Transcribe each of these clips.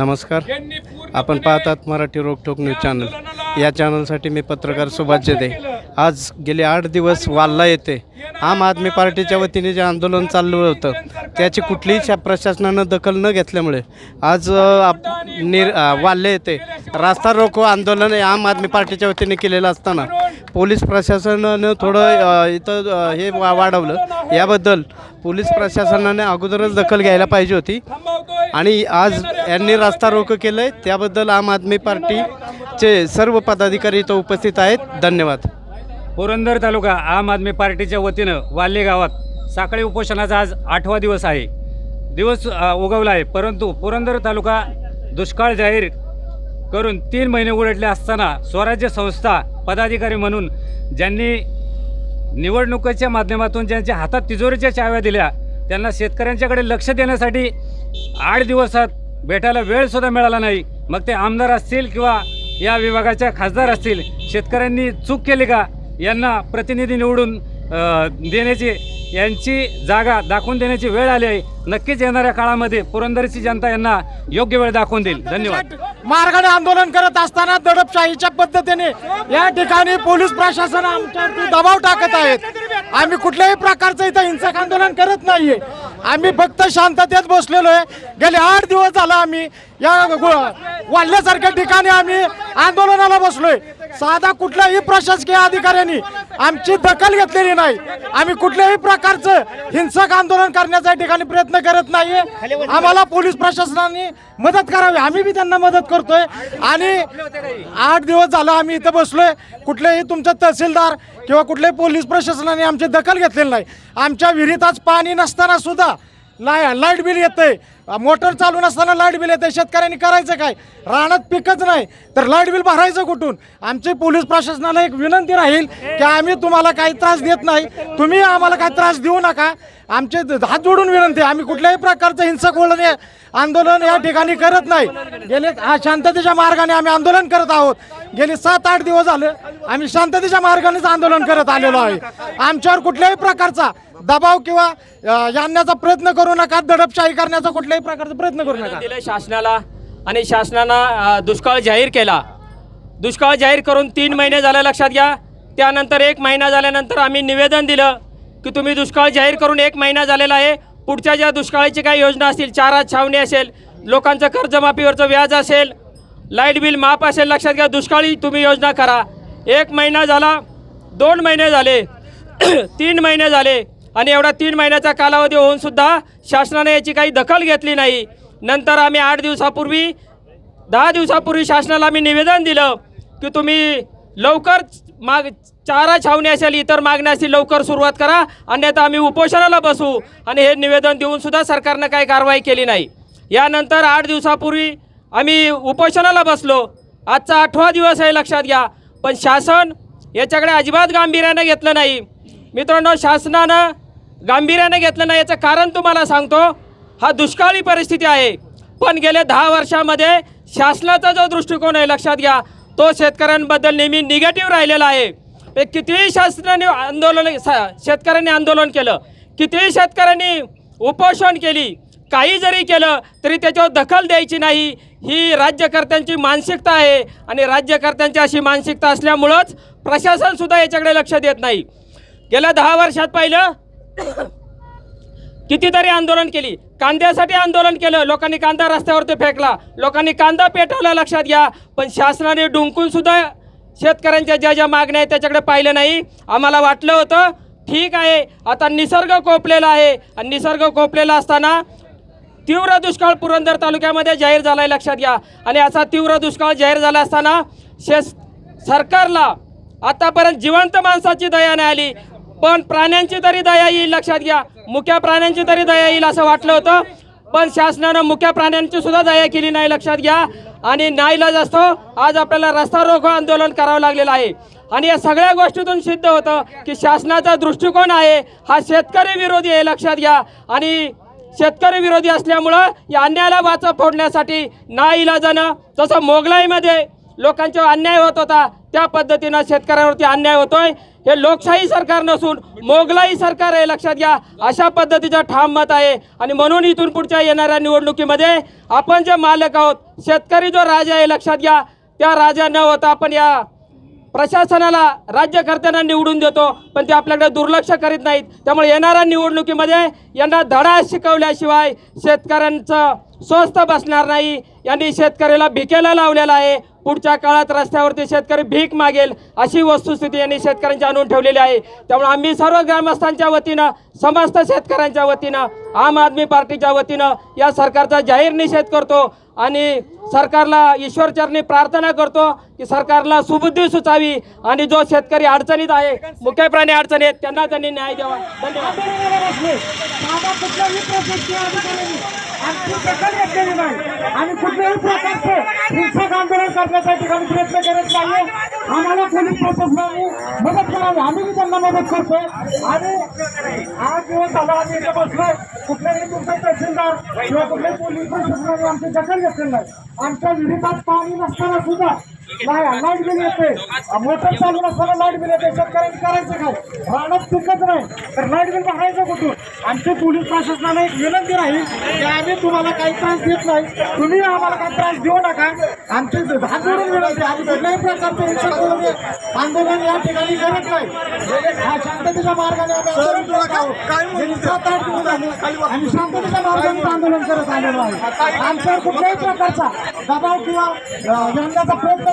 नमस्कार. आपण पाहतात मराठी रोकटोक न्यूज चॅनल. या चॅनलसाठी मी पत्रकार सुभाष जेदे आज गेले आठ दिवस वाल्ला येथे. आम आदमी पार्टीच्या वतीने जे आंदोलन चाललं होतं त्याची कुठलीही शा प्रशासनानं दखल न घेतल्यामुळे आज आप निर वाल्ले येथे रास्ता रोको आंदोलन हे आम आदमी पार्टीच्या वतीने केलेलं असताना पोलीस प्रशासनानं थोडं इथं हे वा वाढवलं. याबद्दल पोलीस प्रशासनाने अगोदरच दखल घ्यायला पाहिजे होती. आणि आज यांनी रास्ता रोको केलं आहे त्याबद्दल आम आदमी पार्टीचे सर्व पदाधिकारी इथं उपस्थित आहेत. धन्यवाद. पुरंदर तालुका आम आदमी पार्टीच्या वतीनं वाल्ले गावात साखळी उपोषणाचा आज आठवा दिवस आहे. दिवस उगवला आहे. परंतु पुरंदर तालुका दुष्काळ जाहीर करून तीन महिने उलटले असताना स्वराज्य संस्था पदाधिकारी म्हणून ज्यांनी निवडणुकीच्या माध्यमातून ज्यांच्या हातात तिजोरीच्या चाव्या दिल्या त्यांना शेतकऱ्यांच्याकडे लक्ष देण्यासाठी आठ दिवसात भेटायला वेळसुद्धा मिळाला नाही. मग ते आमदार असतील किंवा या विभागाच्या खासदार असतील शेतकऱ्यांनी चूक केली का? यांना प्रतिनिधी निवडून देण्याची यांची जागा दाखवून देण्याची वेळ आली आहे. नक्कीच येणाऱ्या काळामध्ये पुरंदरची जनता यांना योग्य वेळ दाखवून देईल. धन्यवाद. मार्गाने आंदोलन करत असताना दडपशाहीच्या पद्धतीने या ठिकाणी पोलीस प्रशासन आमच्यावरती दबाव टाकत आहेत. आम्ही कुठल्याही प्रकारचं इथं हिंसक आंदोलन करत नाहीये. आम्ही फक्त शांततेत बसलेलो आहे. गेले आठ दिवस झाला आम्ही या गो- ठिकाणी आम्ही आंदोलनाला बसलोय. साधा कुठल्याही प्रशासकीय अधिकाऱ्यांनी आमची दखल घेतलेली नाही. आम्ही कुठल्याही प्रकारचं हिंसक आंदोलन करण्याच्या ठिकाणी प्रयत्न करत नाहीये. आम्हाला पोलीस प्रशासनाने मदत करावी. आम्ही बी त्यांना मदत करतोय. आणि आठ दिवस झालं आम्ही इथं बसलोय. कुठलेही तुमचं तहसीलदार किंवा कुठल्याही पोलीस प्रशासनाने आमची दखल घेतलेली नाही. आमच्या विहिरीत आज पाणी नसताना सुद्धा लाय लाइट बिल येतंय. मोटर चालू नसताना लाइट बिल येते शेतकऱ्यांनी करायचं काय? रानात पिकच नाही. तर लाइट बिल भरायचं कुठून? आमची पोलीस प्रशासनाला एक विनंती राहील की आम्ही तुम्हाला काही त्रास देत नाही. तुम्ही आम्हाला काही त्रास देऊ नका. आमचे हात जोडून विनंती आम्ही कुठल्याही प्रकारचं हिंसक वळण आंदोलन या ठिकाणी करत नाही. गेले हा शांततेच्या मार्गाने आम्ही आंदोलन करत आहोत. गेले सात आठ दिवस झालं. आम्ही शांततेच्या मार्गानेच आंदोलन करत आलेलो आहे. आमच्यावर कुठल्याही प्रकारचा दबाव किंवा आणण्याचा प्रयत्न करू नका दडपशाही करण्याचा कुठल्याही प्रकारचा प्रयत्न करू नका. दिलं शासनाला आणि शासनानं दुष्काळ जाहीर केला. दुष्काळ जाहीर करून तीन महिने झाले लक्षात घ्या. त्यानंतर एक महिना झाल्यानंतर आम्ही निवेदन दिलं की तुम्ही दुष्काळ जाहीर करून एक महिना झालेला आहे. पुढच्या ज्या दुष्काळाची काही योजना असतील चारा छावणी असेल लोकांचं कर्जमाफीवरचं व्याज असेल लाइट बिल माफ असेल लक्षात घ्या दुष्काळी तुम्ही योजना करा. एक महिना झाला दोन महिने झाले तीन महिने झाले आणि एवढा तीन महिन्याचा कालावधी होऊन सुद्धा शासनाने याची काही दखल घेतली नाही. नंतर आम्ही आठ दिवसापूर्वी दहा दिवसापूर्वी शासनाला आम्ही निवेदन दिलं की तुम्ही लवकर माग चारा छावणी असेल इतर मागण्या असतील लवकर सुरुवात करा अन्यथा आम्ही उपोषणाला बसू. आणि हे निवेदन देऊनसुद्धा सरकारनं काही कारवाई केली नाही. यानंतर आठ दिवसापूर्वी आम्ही उपोषणाला बसलो. आजचा आठवा दिवस आहे लक्षात घ्या. पण शासन याच्याकडे अजिबात गांभीर्यानं घेतलं नाही. मित्रांनो शासनानं गांभीर्यानं घेतलं नाही याचं कारण तुम्हाला सांगतो. हा दुष्काळी परिस्थिती आहे. पण गेल्या दहा वर्षामध्ये शासनाचा जो दृष्टिकोन आहे लक्षात घ्या तो शेतकऱ्यांबद्दल नेहमी निगेटिव्ह राहिलेला आहे. म्हणजे कितीही शासनाने आंदोलन सा- शेतकऱ्यांनी आंदोलन केलं कितीही शेतकऱ्यांनी उपोषण केली काही जरी केलं तरी त्याच्यावर दखल द्यायची नाही. ही राज्यकर्त्यांची मानसिकता आहे आणि राज्यकर्त्यांची अशी मानसिकता असल्यामुळंच प्रशासनसुद्धा याच्याकडे लक्ष देत नाही. गेल्या दहा वर्षात पाहिलं कितीतरी आंदोलन केली. कांद्यासाठी आंदोलन केलं. लोकांनी कांदा रस्त्यावरती फेकला. लोकांनी कांदा पेटवला लक्षात घ्या. पण शासनाने डुंकूनसुद्धा शेतकऱ्यांच्या ज्या ज्या मागण्या आहेत त्याच्याकडे पाहिलं नाही. आम्हाला वाटलं होतं ठीक आहे. आता निसर्ग कोपलेला आहे. आणि निसर्ग कोपलेला असताना तीव्र दुष्काळ पुरंदर तालुक्यामध्ये जाहीर झाला आहे लक्षात घ्या. आणि असा तीव्र दुष्काळ जाहीर झाला असताना शे सरकारला आतापर्यंत जिवंत माणसाची दया नाही आली. पण प्राण्यांची तरी दया येईल लक्षात घ्या. मुख्या प्राण्यांची तरी दया येईल असं वाटलं होतं. पण शासनानं मुख्या प्राण्यांची सुद्धा दया केली नाही लक्षात घ्या. आणि नाईलाज असतो आज आपल्याला रस्ता रोखो आंदोलन करावं लागलेलं आहे. आणि या सगळ्या गोष्टीतून सिद्ध होतं की शासनाचा दृष्टिकोन आहे हा शेतकरी विरोधी आहे लक्षात घ्या. आणि शेतकरी विरोधी असल्यामुळं या अन्यायाला वाचा फोडण्यासाठी ना इलाजानं तसं मोगलाईमध्ये लोकांच्यावर अन्याय होत होता त्या पद्धतीनं शेतकऱ्यांवरती अन्याय होतोय. हे लोकशाही सरकार नसून मोगलाई सरकार आहे लक्षात घ्या. अशा पद्धतीचं ठाम मत आहे. आणि म्हणून इथून पुढच्या येणाऱ्या निवडणुकीमध्ये आपण जे मालक आहोत शेतकरी जो राजा आहे लक्षात घ्या. त्या राजा न होता आपण या प्रशासनाला राज्यकर्त्यांना निवडून देतो पण ते आपल्याकडे दुर्लक्ष करीत नाहीत. त्यामुळे येणाऱ्या निवडणुकीमध्ये यांना धडा शिकवल्याशिवाय शेतकऱ्यांचं स्वस्त बसणार नाही. यांनी शेतकऱ्याला भिकेला लावलेला आहे. पुढच्या काळात रस्त्यावरती शेतकरी भीक मागेल अशी वस्तुस्थिती यांनी शेतकऱ्यांची आणून ठेवलेली आहे. त्यामुळे आम्ही सर्व ग्रामस्थांच्या वतीनं समस्त शेतकऱ्यांच्या वतीनं आम आदमी पार्टीच्या वतीनं या सरकारचा जाहीर निषेध करतो आणि सरकारला ईश्वरचरणी प्रार्थना करतो की सरकारला सुबुद्धी सुचावी आणि जो शेतकरी अडचणीत आहे मुख्य प्राणी अडचणीत त्यांना त्यांनी न्याय द्यावा. धन्यवाद. आमची आणि कुठल्याही प्रकारचे हिंसक आंदोलन करण्यासाठी आम्ही प्रयत्न करत नाही आम्हाला पोलीस प्रशासनाने मदत आम्ही बी त्यांना मदत करतोय आणि आज दिवस झाला आम्ही इथे बसलोय. कुठल्याही तुमचा तहसीलदार किंवा कुठल्याही पोलीस प्रशासनाने आमची दखल घेतलेली नाही. आमच्या विरोधात पाणी नसताना सुद्धा नाही लाइट बिल येते. मोटर चालू नसताना लाइट बिल येते. शेतकऱ्यांनी करायचं काय रानात पिकत नाही. तर लाइट बिल भरायचं कुठून? आमची पोलीस प्रशासनाला एक विनंती राहील की आम्ही तुम्हाला काही त्रास देत नाही. तुम्ही आम्हाला काही त्रास देऊ नका. आमची हात जोडून विनंती आम्ही कुठल्याही प्रकारचे हिंसक करून आंदोलन या ठिकाणी करत नाही. हा शांततेच्या मार्गाने आम्ही आंदोलन करत आहोत. गेली सात आठ दिवस झाले आम्ही शांततेच्या मार्गाने आंदोलन करत आलेलो आहे. आमच्यावर कुठल्याही प्रकारचा दबाव किंवा अं, घेण्याचा प्रयत्न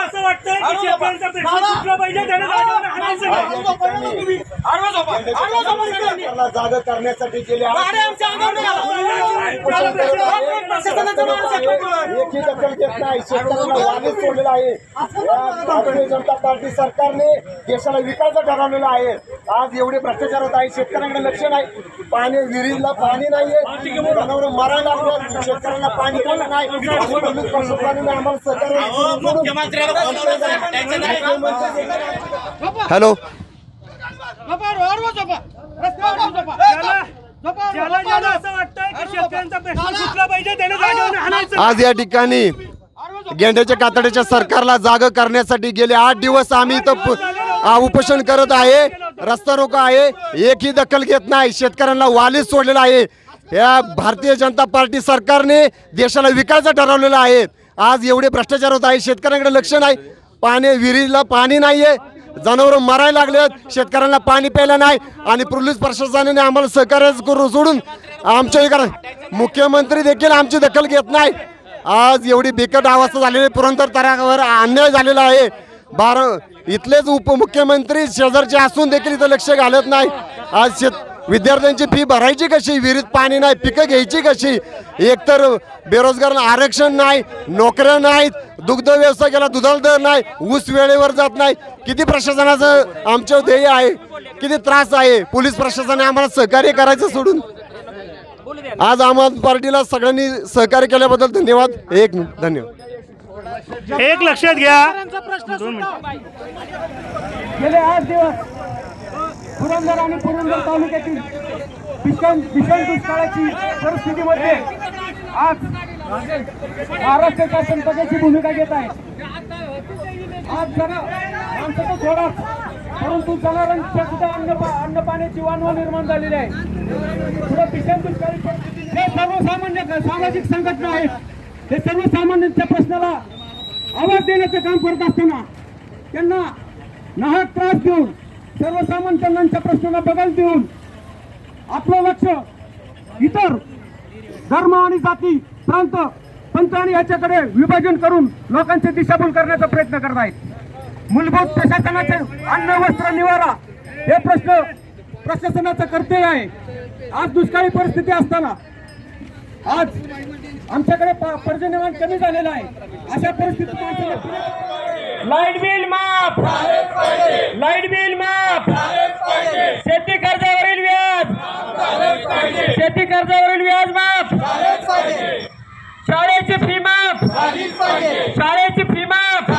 असं वाटतं की शेतकऱ्यांचा पेट्रोल पाहिजे त्याने जागा करण्यासाठी गेले एकही दखल घेत नाही. शेतकऱ्यांना वाणीच सोडलेला आहे. या भारतीय जनता पार्टी सरकारने देशाला विकास ठरवलेला आहे. आज एवढे भ्रष्टाचार होत आहे शेतकऱ्यांकडे लक्ष नाही. पाणी विहिरीला पाणी नाहीये. जनावर मरायला लागलं शेतकऱ्यांना पाणी पण नाही. आणि पोलीस प्रशासनाने आम्हाला सहकार्य हॅलो. आज या ठिकाणी गेंड्याच्या कातड्याच्या सरकारला जाग करण्यासाठी गेले आठ दिवस आम्ही इथं प- आ, उपोषण करत आहे. रस्ता रोको आहे. एकही दखल घेत नाही. शेतकऱ्यांना वालीच सोडलेला आहे. या भारतीय जनता पार्टी सरकारने देशाला विकायचं ठरवलेलं आहे. आज एवढे भ्रष्टाचार होत आहे. शेतकऱ्यांकडे लक्ष नाही. पाणी विहिरीला पाणी नाहीये. जनावर मरायला लागलेत. शेतकऱ्यांना पाणी प्यायला नाही. आणि पोलीस प्रशासनाने आम्हाला सहकार्य करू सोडून आमच्या इकडे मुख्यमंत्री देखील आमची दखल घेत नाही. आज एवढी बिकट अवस्था झालेली पुरंदर तरावर अन्याय झालेला आहे. बार इथलेच उपमुख्यमंत्री शेजारचे असून देखील इथं लक्ष घालत नाही. आज शेत विद्यार्थ्यांची फी भरायची कशी? विहिरीत पाणी नाही. पिकं घ्यायची कशी? एकतर बेरोजगार आरक्षण नाही. नोकऱ्या नाहीत. दुग्ध व्यवसाय केला दुधाला दर नाही. ऊस वेळेवर जात नाही. किती प्रशासनाचं आमचं ध्येय आहे? किती त्रास आहे? पोलीस प्रशासनाने आम्हाला सहकार्य करायचं सोडून. आज आम आदमी पार्टीला सगळ्यांनी सहकार्य केल्याबद्दल धन्यवाद. एक मिनिट धन्यवाद. एक लक्षात घ्या. पुरंदर आणि पुरंदर तालुक्यातील भीषण भीषण दुष्काळाची परिस्थितीमध्ये आज महाराष्ट्र शासन पदाची भूमिका घेत आहे. आज जरा माणसं थोडा परंतु जनावरांच्या सुद्धा अन्न पा- अन्न पाण्याची वानवा निर्माण झालेली आहे. पुढे भीषण दुष्काळी परिस्थिती हे सर्वसामान्य सामाजिक संघटना आहेत. हे सर्वसामान्यांच्या प्रश्नाला आवाज देण्याचं काम करत असताना त्यांना नाहक त्रास देऊन सर्वसामान्यांच्या प्रश्नाला बदल देऊन आपलं लक्ष इतर धर्म आणि जाती प्रांत पंथ आणि याच्याकडे विभाजन करून लोकांची दिशाभूल करण्याचा प्रयत्न करत आहेत मूलभूत प्रशासनाचे अन्न वस्त्र निवारा हे प्रश्न प्रशासनाचं कर्तव्य आहे. आज दुष्काळी परिस्थिती असताना आज आमच्याकडे पर्जन्यमान कमी झालेलं आहे. अशा परिस्थितीत लाइट बिल माफ! लाइट बिल माफ! शेती कर्जावरील व्याज! शेती कर्जावरील व्याज माफ! शाळेची फी माफ. शाळेची फी माफ.